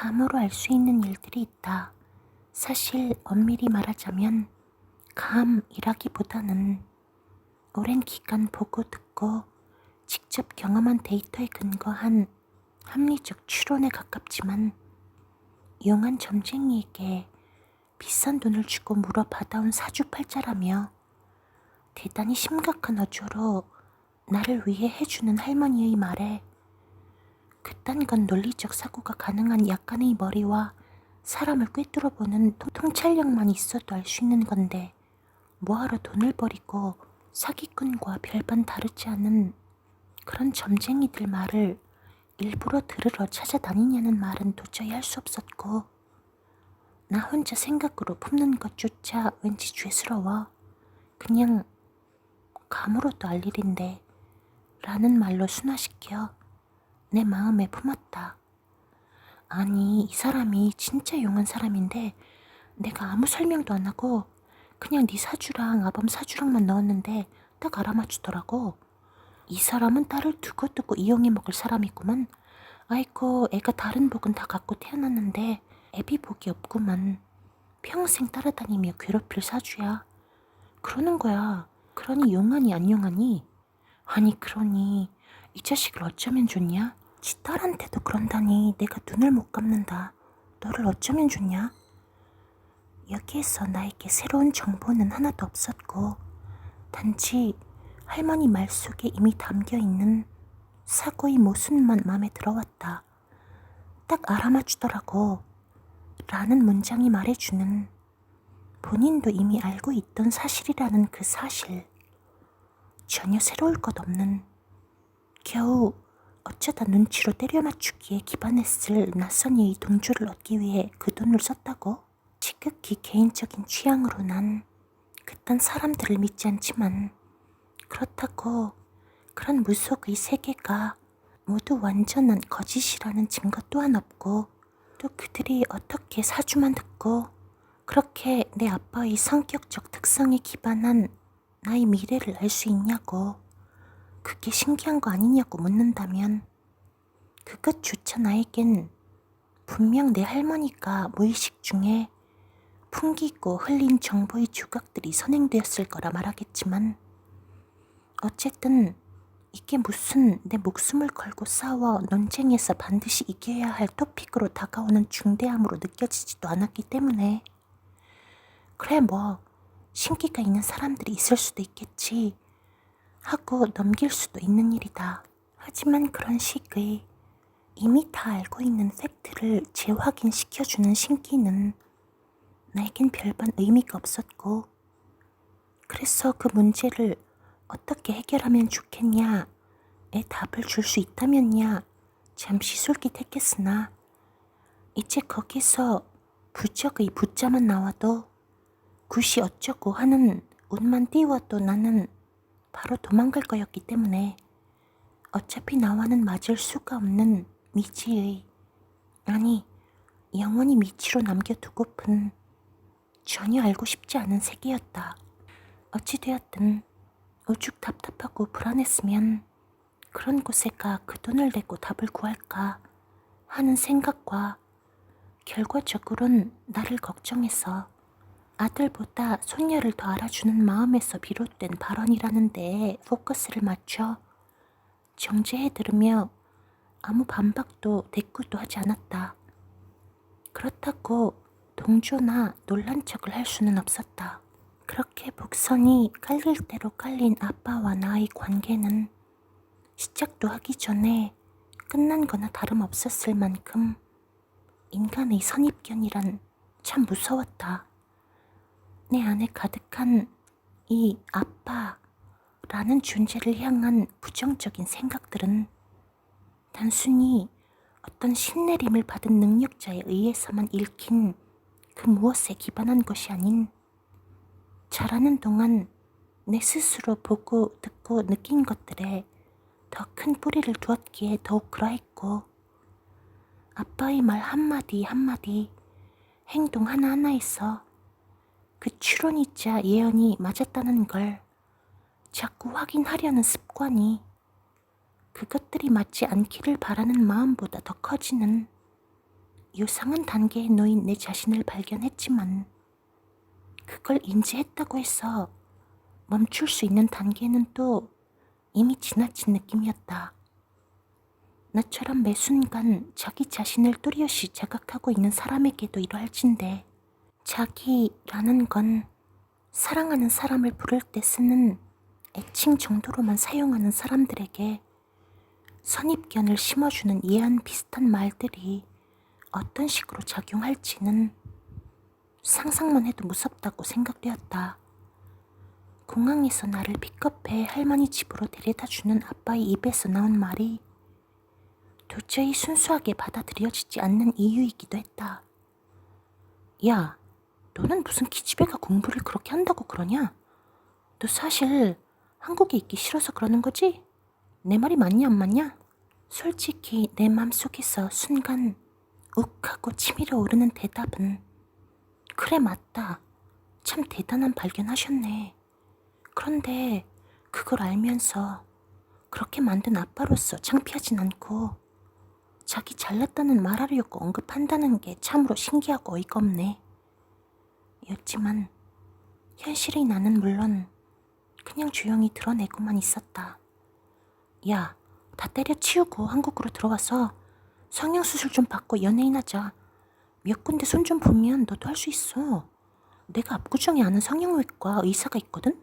감으로 알 수 있는 일들이 있다. 사실 엄밀히 말하자면 감이라기보다는 오랜 기간 보고 듣고 직접 경험한 데이터에 근거한 합리적 추론에 가깝지만 용한 점쟁이에게 비싼 돈을 주고 물어 받아온 사주팔자라며 대단히 심각한 어조로 나를 위해 해주는 할머니의 말에 그딴 건 논리적 사고가 가능한 약간의 머리와 사람을 꿰뚫어 보는 통- 통찰력만 있어도 알 수 있는 건데 뭐하러 돈을 버리고 사기꾼과 별반 다르지 않은 그런 점쟁이들 말을 일부러 들으러 찾아다니냐는 말은 도저히 할 수 없었고 나 혼자 생각으로 품는 것조차 왠지 죄스러워. 그냥 감으로도 알 일인데 라는 말로 순화시켜 내 마음에 품었다. 아니, 이 사람이 진짜 용한 사람인데 내가 아무 설명도 안 하고 그냥 네 사주랑 아범 사주랑만 넣었는데 딱 알아맞추더라고. 이 사람은 딸을 두고두고 이용해 먹을 사람이구만. 아이고, 애가 다른 복은 다 갖고 태어났는데 애비 복이 없구만. 평생 따라다니며 괴롭힐 사주야. 그러는 거야. 그러니 용하니 안 용하니? 아니 그러니 이 자식을 어쩌면 좋냐? 지 딸한테도 그런다니 내가 눈을 못 감는다. 너를 어쩌면 좋냐? 여기에서 나에게 새로운 정보는 하나도 없었고 단지 할머니 말 속에 이미 담겨 있는 사고의 모순만 마음에 들어왔다. 딱 알아맞추더라고. 라는 문장이 말해주는 본인도 이미 알고 있던 사실이라는 그 사실. 전혀 새로울 것 없는 겨우 어쩌다 눈치로 때려 맞추기에 기반했을 낯선 이의 동조를 얻기 위해 그 돈을 썼다고? 지극히 개인적인 취향으로 난 그딴 사람들을 믿지 않지만 그렇다고 그런 무속의 세계가 모두 완전한 거짓이라는 증거 또한 없고 또 그들이 어떻게 사주만 듣고 그렇게 내 아빠의 성격적 특성에 기반한 나의 미래를 알 수 있냐고. 그게 신기한 거 아니냐고 묻는다면 그것조차 나에겐 분명 내 할머니가 무의식 중에 풍기고 흘린 정보의 조각들이 선행되었을 거라 말하겠지만 어쨌든 이게 무슨 내 목숨을 걸고 싸워 논쟁에서 반드시 이겨야 할 토픽으로 다가오는 중대함으로 느껴지지도 않았기 때문에 그래 뭐 신기가 있는 사람들이 있을 수도 있겠지 하고 넘길 수도 있는 일이다. 하지만 그런 식의 이미 다 알고 있는 팩트를 재확인시켜주는 신기는 나에겐 별반 의미가 없었고 그래서 그 문제를 어떻게 해결하면 좋겠냐에 답을 줄 수 있다면야 잠시 솔깃했겠으나 이제 거기서 부적의 부자만 나와도 굿이 어쩌고 하는 운만 띄워도 나는 바로 도망갈 거였기 때문에 어차피 나와는 맞을 수가 없는 미지의 아니 영원히 미치로 남겨두고픈 전혀 알고 싶지 않은 세계였다. 어찌되었든 오죽 답답하고 불안했으면 그런 곳에 가 그 돈을 내고 답을 구할까 하는 생각과 결과적으론 나를 걱정해서 아들보다 손녀를 더 알아주는 마음에서 비롯된 발언이라는 데에 포커스를 맞춰 정제해 들으며 아무 반박도 대꾸도 하지 않았다. 그렇다고 동조나 놀란 척을 할 수는 없었다. 그렇게 복선이 깔릴 대로 깔린 아빠와 나의 관계는 시작도 하기 전에 끝난 거나 다름없었을 만큼 인간의 선입견이란 참 무서웠다. 내 안에 가득한 이 아빠라는 존재를 향한 부정적인 생각들은 단순히 어떤 신내림을 받은 능력자에 의해서만 읽힌 그 무엇에 기반한 것이 아닌 자라는 동안 내 스스로 보고 듣고 느낀 것들에 더 큰 뿌리를 두었기에 더욱 그러했고 아빠의 말 한마디 한마디 행동 하나하나에서 그 추론이자 예언이 맞았다는 걸 자꾸 확인하려는 습관이 그것들이 맞지 않기를 바라는 마음보다 더 커지는 요상한 단계에 놓인 내 자신을 발견했지만 그걸 인지했다고 해서 멈출 수 있는 단계는 또 이미 지나친 느낌이었다. 나처럼 매 순간 자기 자신을 또렷이 자각하고 있는 사람에게도 이러할진데 자기라는 건 사랑하는 사람을 부를 때 쓰는 애칭 정도로만 사용하는 사람들에게 선입견을 심어주는 이해한 비슷한 말들이 어떤 식으로 작용할지는 상상만 해도 무섭다고 생각되었다. 공항에서 나를 픽업해 할머니 집으로 데려다 주는 아빠의 입에서 나온 말이 도저히 순수하게 받아들여지지 않는 이유이기도 했다. 야, 너는 무슨 기집애가 공부를 그렇게 한다고 그러냐? 너 사실 한국에 있기 싫어서 그러는 거지? 내 말이 맞냐 안 맞냐? 솔직히 내 맘속에서 순간 욱하고 치밀어 오르는 대답은 그래 맞다. 참 대단한 발견하셨네. 그런데 그걸 알면서 그렇게 만든 아빠로서 창피하진 않고 자기 잘났다는 말하려고 언급한다는 게 참으로 신기하고 어이가 없네. 였지만 현실의 나는 물론 그냥 조용히 드러내고만 있었다. 야, 다 때려치우고 한국으로 들어와서 성형수술 좀 받고 연예인 하자. 몇 군데 손 좀 보면 너도 할 수 있어. 내가 압구정에 아는 성형외과 의사가 있거든?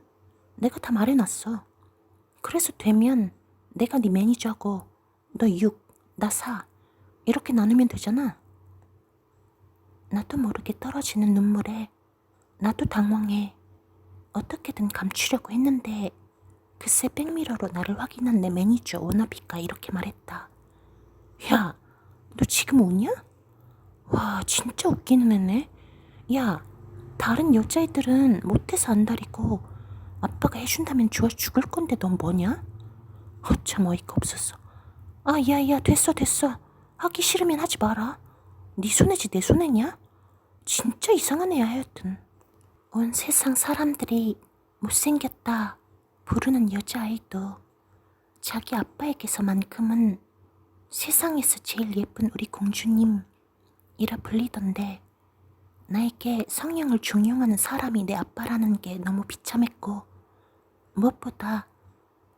내가 다 말해놨어. 그래서 되면 내가 네 매니저하고 너 6, 나 4. 이렇게 나누면 되잖아. 나도 모르게 떨어지는 눈물에 나도 당황해. 어떻게든 감추려고 했는데 글쎄 백미러로 나를 확인한 내 매니저 오나비가 이렇게 말했다. 야, 너 지금 우냐? 와, 진짜 웃기는 애네. 야, 다른 여자애들은 못해서 안달이고 아빠가 해준다면 좋아 죽을 건데 넌 뭐냐? 어참 어이가 없었어. 아, 야, 야, 됐어, 됐어. 하기 싫으면 하지 마라. 네 손해지 내 손해냐? 진짜 이상한 애야 하여튼. 온 세상 사람들이 못생겼다 부르는 여자아이도 자기 아빠에게서만큼은 세상에서 제일 예쁜 우리 공주님이라 불리던데 나에게 성형을 중용하는 사람이 내 아빠라는 게 너무 비참했고 무엇보다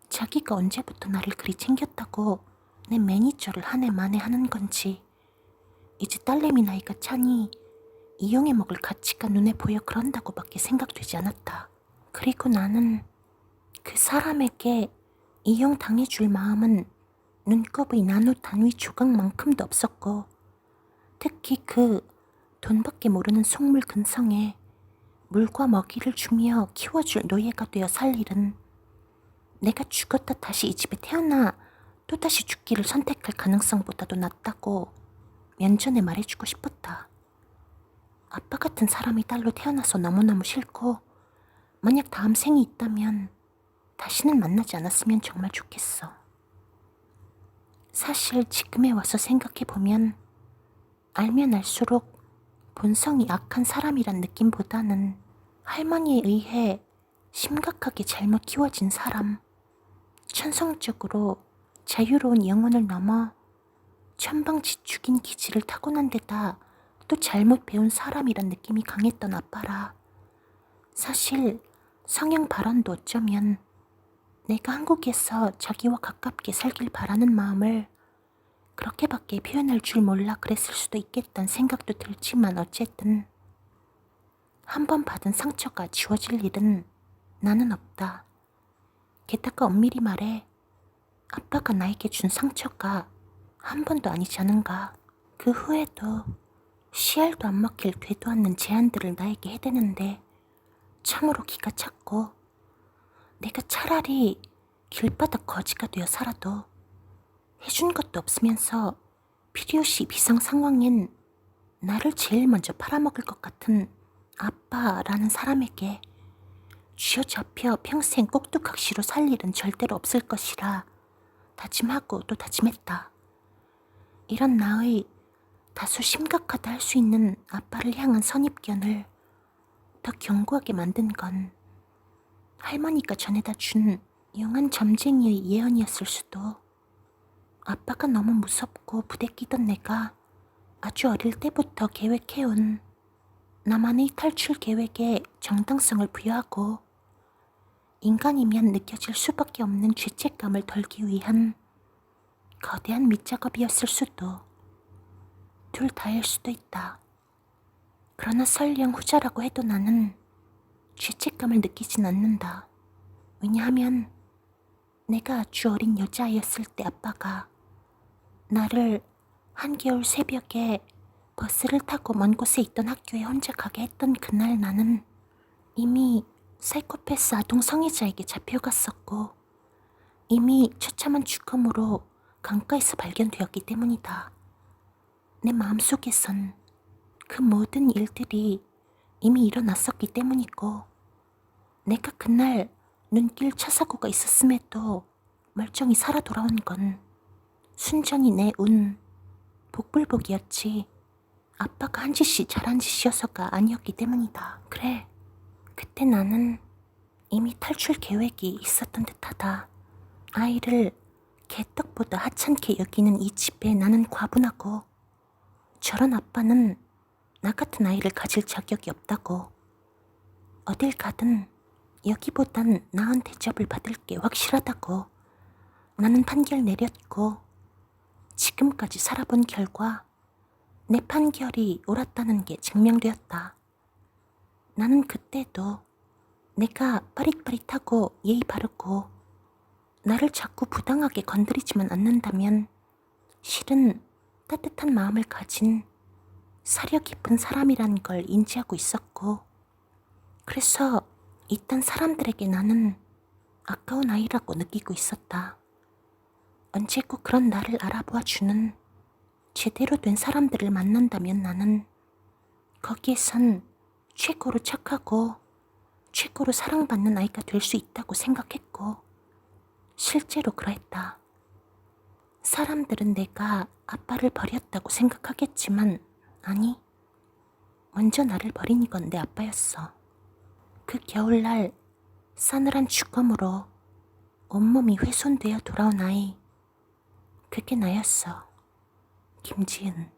자기가 언제부터 나를 그리 챙겼다고 내 매니저를 한 해 만에 하는 건지 이제 딸내미 나이가 차니 이용해 먹을 가치가 눈에 보여 그런다고밖에 생각되지 않았다. 그리고 나는 그 사람에게 이용당해 줄 마음은 눈곱의 나노 단위 조각만큼도 없었고 특히 그 돈밖에 모르는 속물 근성에 물과 먹이를 주며 키워줄 노예가 되어 살 일은 내가 죽었다 다시 이 집에 태어나 또다시 죽기를 선택할 가능성보다도 낫다고 면전에 말해주고 싶었다. 아빠 같은 사람이 딸로 태어나서 너무너무 싫고 만약 다음 생이 있다면 다시는 만나지 않았으면 정말 좋겠어. 사실 지금에 와서 생각해보면 알면 알수록 본성이 악한 사람이란 느낌보다는 할머니에 의해 심각하게 잘못 키워진 사람, 천성적으로 자유로운 영혼을 넘어 천방지축인 기질을 타고난 데다 또 잘못 배운 사람이란 느낌이 강했던 아빠라. 사실 성형 발언도 어쩌면 내가 한국에서 자기와 가깝게 살길 바라는 마음을 그렇게밖에 표현할 줄 몰라 그랬을 수도 있겠다는 생각도 들지만 어쨌든 한 번 받은 상처가 지워질 일은 나는 없다. 게다가 엄밀히 말해 아빠가 나에게 준 상처가 한 번도 아니지 않은가. 그 후에도 씨알도 안 먹힐 되도 않는 제안들을 나에게 해대는데 참으로 기가 찼고 내가 차라리 길바닥 거지가 되어 살아도 해준 것도 없으면서 필요시 비상 상황엔 나를 제일 먼저 팔아먹을 것 같은 아빠라는 사람에게 쥐어잡혀 평생 꼭두각시로 살 일은 절대로 없을 것이라 다짐하고 또 다짐했다. 이런 나의 다소 심각하다 할 수 있는 아빠를 향한 선입견을 더 견고하게 만든 건 할머니가 전에다 준 용한 점쟁이의 예언이었을 수도. 아빠가 너무 무섭고 부대끼던 내가 아주 어릴 때부터 계획해온 나만의 탈출 계획에 정당성을 부여하고 인간이면 느껴질 수밖에 없는 죄책감을 덜기 위한 거대한 밑작업이었을 수도 둘 다일 수도 있다. 그러나 설령 후자라고 해도 나는 죄책감을 느끼진 않는다. 왜냐하면 내가 아주 어린 여자아이였을 때 아빠가 나를 한겨울 새벽에 버스를 타고 먼 곳에 있던 학교에 혼자 가게 했던 그날 나는 이미 사이코패스 아동 성애자에게 잡혀갔었고 이미 처참한 죽음으로 강가에서 발견되었기 때문이다. 내 마음속에선 그 모든 일들이 이미 일어났었기 때문이고 내가 그날 눈길 차 사고가 있었음에도 멀쩡히 살아 돌아온 건 순전히 내 운, 복불복이었지 아빠가 한 짓이 잘한 짓이어서가 아니었기 때문이다. 그래, 그때 나는 이미 탈출 계획이 있었던 듯하다. 아이를 개떡보다 하찮게 여기는 이 집에 나는 과분하고 저런 아빠는 나 같은 아이를 가질 자격이 없다고. 어딜 가든 여기보단 나은 대접을 받을 게 확실하다고. 나는 판결 내렸고 지금까지 살아본 결과 내 판결이 옳았다는 게 증명되었다. 나는 그때도 내가 빠릿빠릿하고 예의 바르고 나를 자꾸 부당하게 건드리지만 않는다면 실은 따뜻한 마음을 가진 사려 깊은 사람이란 걸 인지하고 있었고 그래서 이딴 사람들에게 나는 아까운 아이라고 느끼고 있었다. 언제 꼭 그런 나를 알아보아 주는 제대로 된 사람들을 만난다면 나는 거기에선 최고로 착하고 최고로 사랑받는 아이가 될 수 있다고 생각했고 실제로 그랬다. 사람들은 내가 아빠를 버렸다고 생각하겠지만 아니 먼저 나를 버린 이건 내 아빠였어. 그 겨울날 싸늘한 죽음으로 온몸이 훼손되어 돌아온 아이 그게 나였어. 김지은